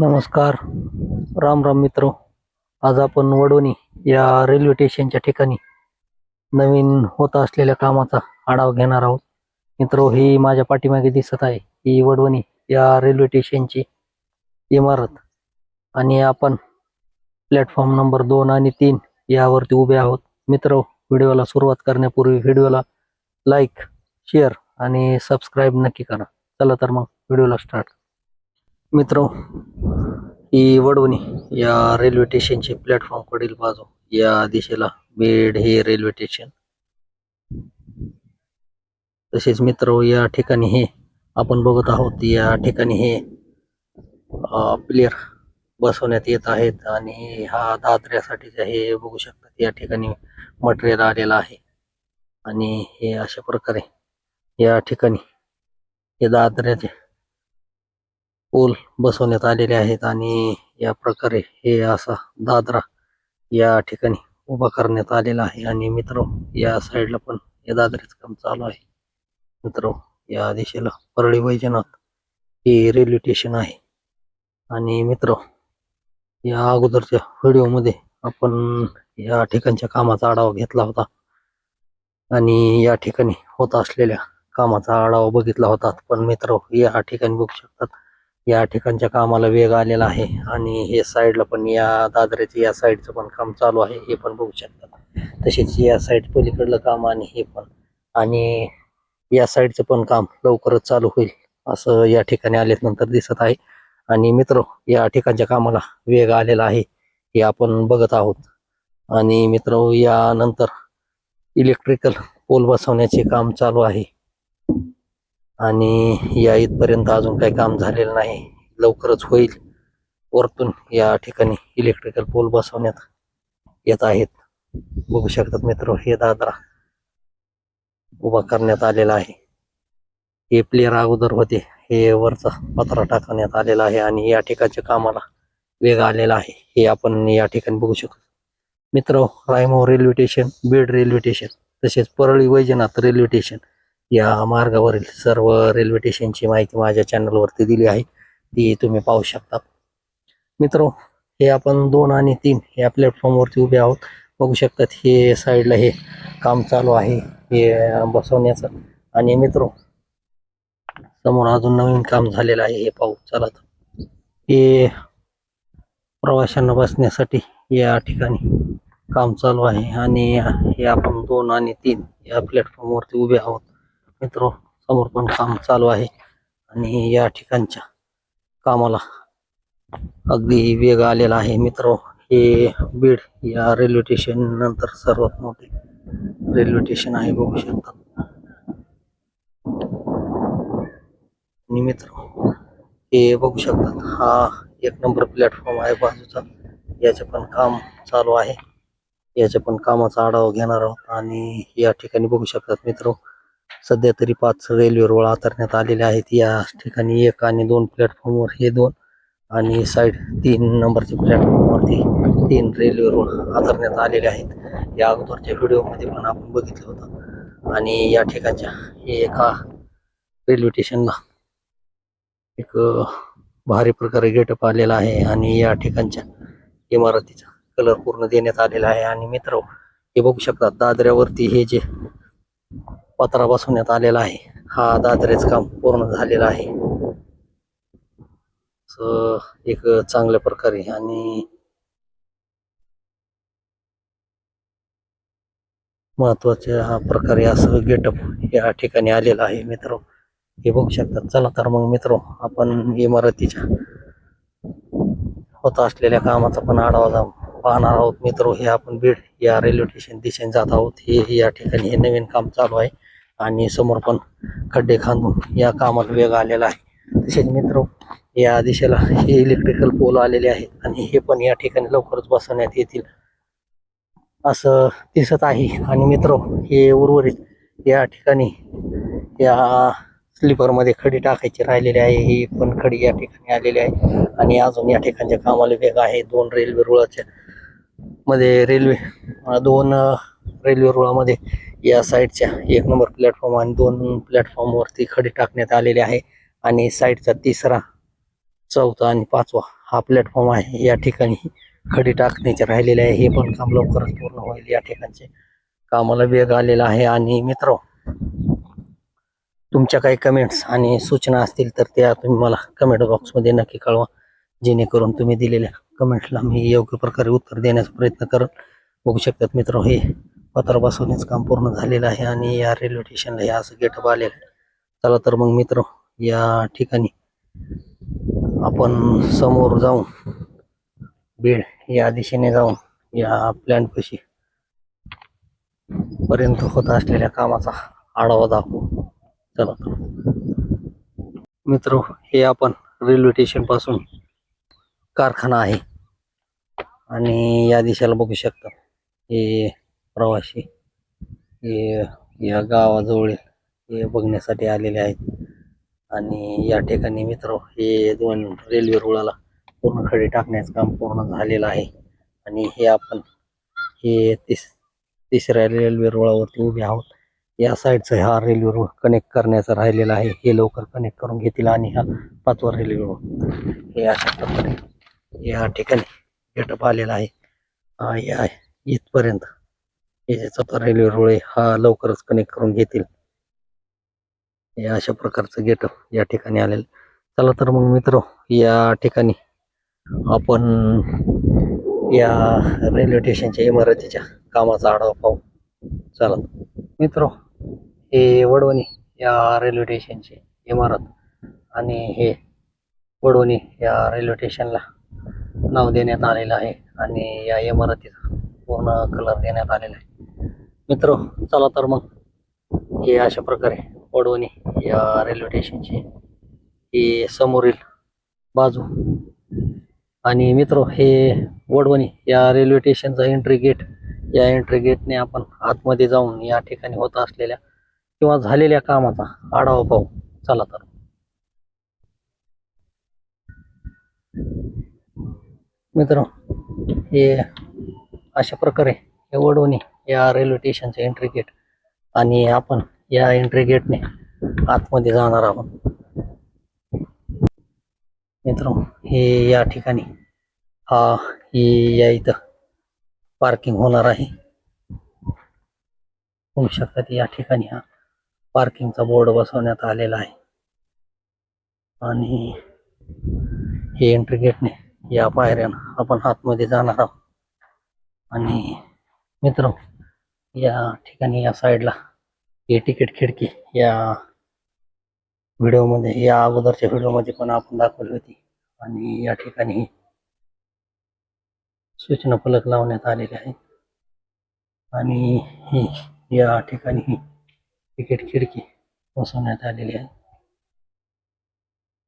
नमस्कार. राम राम मित्र. आज आपण वडवणी या रेल्वे स्टेशनच्या ठिकाणी नवीन होत असलेल्या कामाचा आढावा घेणार आहोत. मित्र ही माझ्या पाठीमागे दिसत आहे ही वडवणी या रेल्वे स्टेशनची इमारत. आणि आपण प्लॅटफॉर्म नंबर दोन आणि तीन यावरती उभे आहोत. मित्र व्हिडिओला सुरुवात करण्यापूर्वी व्हिडिओला लाईक शेअर आणि सबस्क्राईब नक्की करा. चला तर मग व्हिडिओला स्टार्ट मित्र ही वडवणी या रेल्वे स्टेशनची प्लॅटफॉर्म कडील बाजू या दिशेला बीड हे रेल्वे स्टेशन. तसेच मित्र या ठिकाणी हे आपण बघत आहोत या ठिकाणी हे प्लेअर बसवण्यात येत आहेत आणि हा दादऱ्यासाठीच हे बघू शकतात या ठिकाणी मटेरियल आलेला आहे. आणि हे अशा प्रकारे या ठिकाणी हे दादऱ्याचे पूल बसवण्यात आलेले आहेत आणि या प्रकारे हे असा दादरा या ठिकाणी उभा करण्यात आलेला आहे. आणि मित्र या साईडला पण या दादरेच काम चालू आहे. मित्र या दिशेला परळी वैजनाथ हे रेल्वे स्टेशन आहे. आणि मित्र या अगोदरच्या व्हिडिओमध्ये आपण या ठिकाणच्या कामाचा आढावा घेतला होता. आणि या ठिकाणी होत असलेल्या कामाचा आढावा बघितला होता. पण मित्र या ठिकाणी बघू शकतात या ठिकाणच्या कामाला वेग आलेला आहे. आणि हे साईडला पण या दादऱ्याचं या साईडचं पण काम चालू आहे. हे पण बघू शकतात तसेच या साईड पलीकडलं काम आणि हे पण. आणि या साईडचं पण काम लवकरच चालू होईल असं या ठिकाणी आल्यानंतर दिसत आहे. आणि मित्र या ठिकाणच्या कामाला वेग आलेला आहे हे आपण बघत आहोत. आणि मित्र यानंतर इलेक्ट्रिकल पोल बसवण्याचे काम चालू आहे. आणि या इथपर्यंत अजून काही काम झालेलं नाही. लवकरच होईल. वरतून या ठिकाणी इलेक्ट्रिकल पोल बसवण्यात येत आहेत. बघू शकतात मित्र हे दादरा उभा करण्यात आलेला आहे. हे प्लेअर अगोदर होते. हे वरचा पत्रा टाकण्यात आलेला आहे आणि या ठिकाणच्या कामाला वेग आलेला आहे. हे आपण या ठिकाणी बघू शकतो. मित्र Raimoha railway station Beed railway station तसेच परळी वैजनाथ रेल्वे स्टेशन या मार्गावरील सर्व रेल्वे स्टेशनची माहिती माझ्या चॅनलवरती दिली आहे. ती तुम्ही पाहू शकता. मित्र हे आपण दोन आणि तीन या प्लॅटफॉर्मवरती उभे आहोत. बघू शकतात हे साईडला हे काम चालू आहे. हे बसवण्याचं. आणि मित्र समोर अजून नवीन काम झालेलं आहे. हे पाहू. चला हे प्रवाशांना बसण्यासाठी या ठिकाणी काम चालू आहे. आणि हे आपण दोन आणि तीन या प्लॅटफॉर्मवरती उभे आहोत. मित्र समोर पण काम चालू आहे. आणि या ठिकाणच्या कामाला अगदी वेग आलेला आहे मित्र. हे बीड या रेल्वे स्टेशन नंतर सर्वात मोठे रेल्वे स्टेशन आहे बघू शकता. आणि मित्र हे बघू शकतात हा एक नंबर प्लॅटफॉर्म आहे बाजूचा. याचे पण काम चालू आहे. याच्या पण कामाचा आढावा घेणार आहोत. आणि या ठिकाणी बघू शकतात मित्र सध्या तरी पाच रेल्वे रुळ आतरण्यात आलेले आहेत. या ठिकाणी एक आणि दोन प्लॅटफॉर्मवर हे दोन आणि साईड तीन नंबरचे प्लॅटफॉर्मवरती तीन रेल्वे रुळ आतरण्यात आलेले आहेत. या अगोदरच्या व्हिडिओमध्ये पण आपण बघितलं होतं. आणि या ठिकाणच्या हे एका रेल्वे स्टेशनला एक भारी प्रकारे गेटअप आलेला आहे आणि या ठिकाणच्या इमारतीचा कलर पूर्ण देण्यात आलेला आहे. आणि मित्र हे बघू शकतात दादऱ्यावरती हे जे पत्रा बसवण्यात आलेला आहे. हा दादरेच काम पूर्ण झालेलं आहे. एक चांगल्या प्रकारे आणि महत्त्वाच्या प्रकारे असं गेटअप या ठिकाणी आलेलं आहे मित्र. हे बघू शकतात चला तर मग मित्र आपण इमारतीच्या होत असलेल्या कामाचा पण आढावा जाऊन पाहणार आहोत. मित्र हे आपण बीड या रेल्वे स्टेशन दिशेने जात आहोत. हे या ठिकाणी हे नवीन काम चालू आहे. आणि समोर पण खड्डे खांदून या कामाला वेग आलेला आहे. तसेच मित्र या दिशेला हे इलेक्ट्रिकल पोल आलेले आहेत आणि हे पण या ठिकाणी लवकरच बसवण्यात येतील असं दिसत आहे. आणि मित्र हे उर्वरित या ठिकाणी या स्लीपरमध्ये खडी टाकायची राहिलेली आहे. ही पण खडी या ठिकाणी आलेली आहे. आणि अजून या ठिकाणच्या कामाला वेग आहे. दोन रेल्वे रुळाच्या मध्ये रेल्वे दोन रेल्वे रुळामध्ये या साईडच्या एक नंबर प्लॅटफॉर्म आणि दोन प्लॅटफॉर्म वरती खडी टाकण्यात आलेली आहे. आणि साईडचा तिसरा चौथा आणि पाचवा हा प्लॅटफॉर्म आहे. या ठिकाणी खडी टाकण्याचे राहिलेले आहे. हे पण काम लवकरच पूर्ण होईल. या ठिकाणचे कामाला वेग आलेला आहे. आणि मित्र तुमच्या काही कमेंट्स आणि सूचना असतील तर त्या तुम्ही मला कमेंट बॉक्समध्ये नक्की कळवा. जेणेकरून तुम्ही दिलेल्या कमेंट्सला मी योग्य प्रकारे उत्तर देण्याचा प्रयत्न करत बघू शकतात मित्र हे पत्र बसवण्याचं काम पूर्ण झालेलं आहे आणि या रेल्वे स्टेशनला हे असं गेटअप आलेलं आहे. चला तर मग मित्र या ठिकाणी आपण समोर जाऊन बीड या दिशेने जाऊन या प्लॅनपाशी पर्यंत होत असलेल्या कामाचा आढावा दाखवू. चला तर मित्र हे आपण रेल्वे स्टेशनपासून कारखाना आहे. आणि या दिशेला बघू शकता. हे प्रवासी. हे या गावाजवळ हे बघण्यासाठी आलेले आहेत. आणि या ठिकाणी मित्र हे दोन रेल्वे रुळाला पूर्ण खडे टाकण्याचं काम पूर्ण झालेलं आहे. आणि हे आपण हे तिस तिसऱ्या रेल्वे रुळावरती उभे आहोत. या साईडचा हा रेल्वे रुळ कनेक्ट करण्याचा राहिलेला आहे. हे लवकर कनेक्ट करून घेतील आणि हा पाचवा रेल्वे रुळ. हे अशा प्रकारे या ठिकाणी गेटअप आलेला आहे. इथपर्यंत. चौथा रेल्वे रुळे हा लवकरच कनेक्ट करून घेतील. या अशा प्रकारचं गेटअप या ठिकाणी आलेलं. चला तर मग मित्र या ठिकाणी आपण या रेल्वे स्टेशनच्या इमारतीच्या कामाचा आढावा पाहू. चला. मित्र हे वडवणी या रेल्वे स्टेशनची इमारत आणि हे वडवणी या रेल्वे स्टेशनला नाव देण्यात आलेलं आहे आणि या इमारतीचा पूर्ण कलर देण्यात आलेला आहे. मित्र चला तर मग. हे अशा प्रकारे वडवणी या रेल्वे स्टेशनची ही समोरील बाजू. आणि मित्र हे वडवणी या रेल्वे स्टेशनचा एंट्री गेट या एंट्री गेटने आपण आतमध्ये जाऊन या ठिकाणी होत असलेल्या किंवा झालेल्या कामाचा आढावा पाहू. चला तर. मित्र हे अशा प्रकारे हे वडवणी या रेल्वे स्टेशनचं एंट्री गेट आणि आपण या एंट्री गेटने आतमध्ये जाणार आहोत. मित्र हे या ठिकाणी हा ही या इथं पार्किंग होणार आहे. होऊ शकतात या ठिकाणी हा पार्किंगचा बोर्ड बसवण्यात आलेला आहे. आणि हे एंट्री गेटने या पायऱ्यानं आपण आतमध्ये जाणार आहोत. आणि मित्र या ठिकाणी या साईडला हे तिकीट खिडकी या व्हिडिओमध्ये या अगोदरच्या व्हिडिओमध्ये पण आपण दाखवली होती. आणि या ठिकाणी सूचना फलक लावण्यात आलेले आहे आणि या ठिकाणी ही तिकीट खिडकी बसवण्यात आलेली आहे.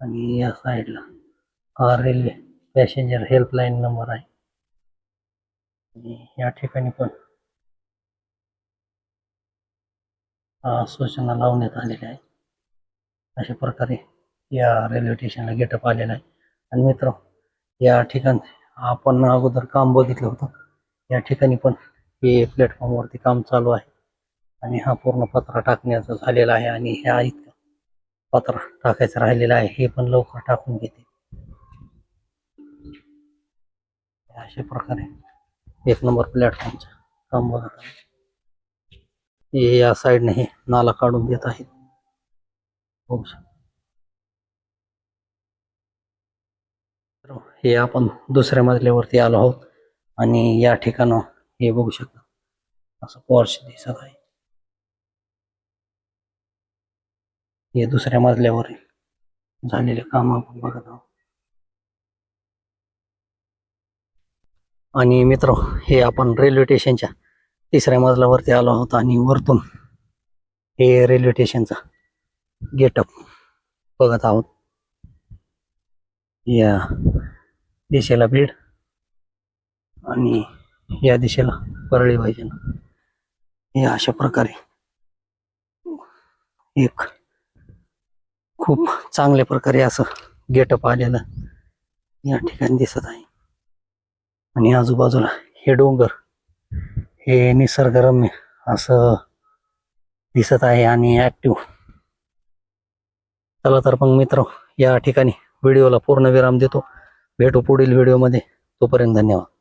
आणि या साईडला हा रेल्वे पॅसेंजर हेल्पलाईन नंबर आहे. आणि या ठिकाणी पण सूचना लावण्यात आलेल्या आहे अशा प्रकारे या रेल्वे स्टेशनला गेटअप आलेला आहे. आणि मित्र या ठिकाणी आपण अगोदर काम बघितलं होतं. या ठिकाणी पण हे प्लॅटफॉर्मवरती काम चालू आहे. आणि हा पूर्ण पत्रा टाकण्याचा झालेला आहे आणि ह्या इतकं पत्रा टाकायचं राहिलेलं आहे हे पण लवकर टाकून घेते. अशा प्रकारे एक नंबर प्लॅटफॉर्मचं काम बघत आहे. हे या साईडने हे नाला काढून देत आहेत. हो, हे आपण दुसऱ्या मजल्यावरती आलो आहोत आणि या ठिकाणं हे बघू शकता. असं पॉर्श दिसत आहे. हे दुसऱ्या मजल्यावर झालेले काम आपण बघत आहोत. आणि मित्र हे आपण रेल्वे स्टेशनच्या तिसऱ्या मजल्यावरती आलो आहोत आणि वरतून हे रेल्वे स्टेशनचा गेटअप बघत आहोत. या दिशेला बीड आणि या दिशेला परळी पाहिजे. हे अशा प्रकारे एक खूप चांगल्या प्रकारे असं गेटअप आलेलं या ठिकाणी दिसत आहे. आणि आजूबाजूला हे डोंगर हे निसर्गरम्य असं दिसत आहे आणि ऍक्टिव्ह चला तर मग मित्र या ठिकाणी व्हिडिओला पूर्ण विराम देतो. भेटू पुढील व्हिडिओमध्ये. तोपर्यंत धन्यवाद.